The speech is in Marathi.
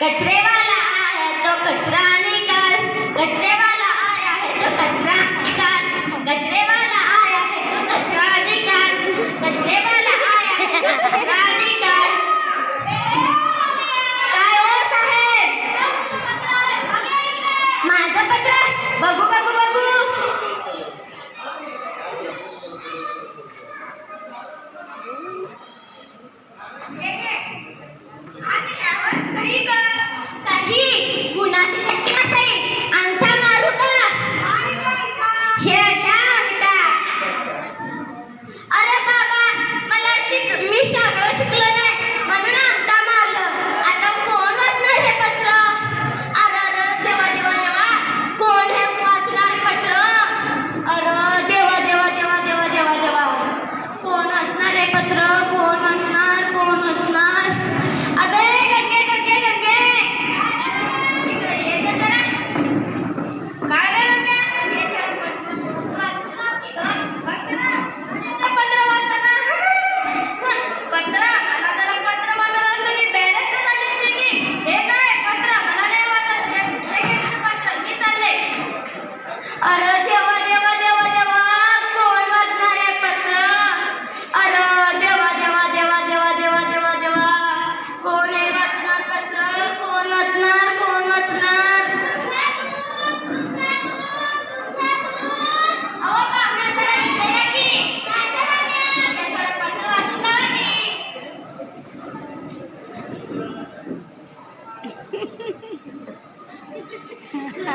कचरे वाला आया तो कचरा निकाल. कचरेवाला आया है तो कचरा निकाल. कचरेवाला